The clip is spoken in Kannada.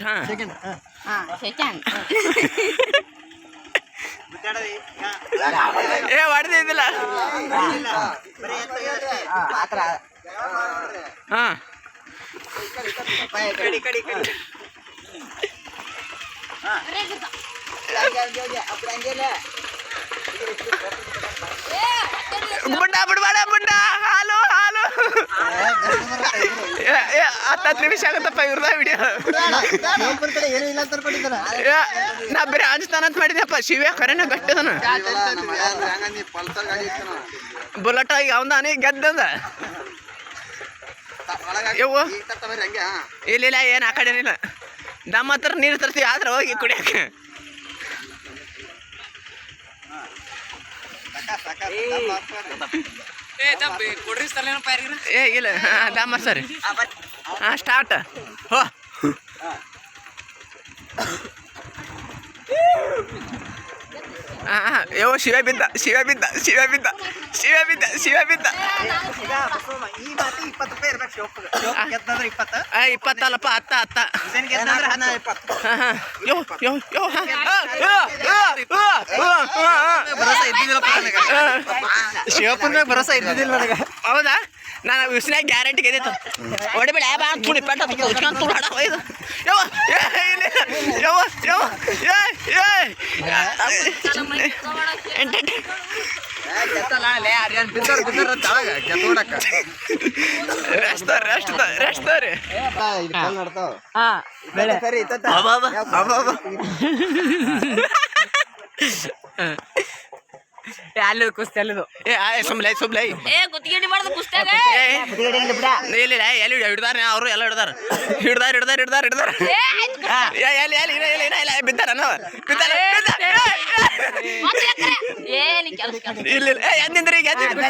ಹಾ. ಸೆಕೆಂಡ್ ಹಾ. ಸೆಕೆಂಡ್. ಏ ಹೊಡೆದಿದ್ದಿಲ್ಲ ಹಾ. ಬುಡ್ಡ ಬಿಡ್ಬೇಡ ಬುಡ್ಡ ಹಾಲು ಹಾಲು ಏ, ಏ, ಹತ್ತು ಹತ್ತು ನಿಮಿಷ ಆಗುತ್ತಪ್ಪ ಇವ್ರದ ವಿಡಿಯೋ ನಾ ಬರೀ ಇಲ್ಲ ಅಂತ ಮಾಡಿದ್ಯಪ್ಪ ಶಿವ್ಯ ಕರೆನ ಗಟ್ಟದನ. ಬುಲೆಟ್ ಈಗ ಅವಂದಾನಿ ಗೆದ್ದಂದ. ಯವ್ವ ಇಲ್ಲ ಇಲ್ಲ ಏನು ಆ ಕಡೆ ಇಲ್ಲ. ನಮ್ಮ ಹತ್ರ ನೀರು ತರ್ತೀವಿ ಆದ್ರೆ ಹೋಗಿ ಕುಡಿಯಕ್ಕ. ಏ ಇಲ್ಲ ಹಾಂ ದಮ್ಮ ಸರಿ. ಹಾಂ ಸ್ಟಾರ್ಟ್ ಹೋ. ಹಾಂ ಯೋ ಶಿವ ಬಿದ್ದ ಶಿವ ಬಿದ್ದ ಶಿವ ಬಿದ್ದ ಶಿವ ಬಿದ್ದ ಶಿವ ಬಿದ್ದ. ಇಪ್ಪತ್ತಲ್ಲಪ್ಪ ಹಾಂ. ಹಾಂ ಯೋ ಯೋ ಶಿವಪ್ಪನ ಭರೋಸಾ ಇದ್ದಿದ್ದಿಲ್ಲ ನನಗೆ. ಹೌದಾ? ನಾನು ವಿಸ್ನಾಗ ಗ್ಯಾರಂಟಿ ಗೆದ್ದಿತ್ತು ಹೊಡಿಬೇಡ ಬಾ ತುಳಿ ಪೆಟ್ಟ ಉಚ್ಕೊಂಡ್ ತುಳು ಹಡ ಹೋಯ್ದು ಯವ್ವ ಏ ಇಲ್ಲ ಯವ್ವ ಯವ್ವ ಏ ಏ. ಎಂಟೆಂಟೆ. ರೆಸ್ಟ್ ರೆಸ್ಟ್ ರೆಸ್ಟ್ ರೀ ಅಬ್ಬಬ್ಬ, ಅಬ್ಬಬ್ಬ. ಅಲ್ಲಿ ಕುಸ್ತಿ ಅಲ್ಲಿದು ಏ ಸುಮ್ಲೈ ಸುಮ್ಲೈ ಮಾಡ್ದ ಇಲ್ಲ ಇಲ್ಲ ಎಲ್ಲಿ ಹಿಡ್ದಾರ ಅವರು ಎಲ್ಲ ಹಿಡ್ದಾರ ಹಿಡ್ದಾರ ಹಿಡ್ದಾರ ಹಿಡ್ದಾರ ಹಿಡ್ದಾರ ಏ ಆಯ್ತು ಏ, ಎಲ್ಲಿ ಎಲ್ಲಿ ಇಲ್ಲ ಇಲ್ಲ ಬಿದ್ದಾರ ನಾವು ಬಿದ್ದಾರ ಇಲ್ಲ ಇಲ್ಲ ಏ ಎದ್ದಿಂದ್ರಿ ಈಗ ಎದ್ದಿಂದ್ರಿ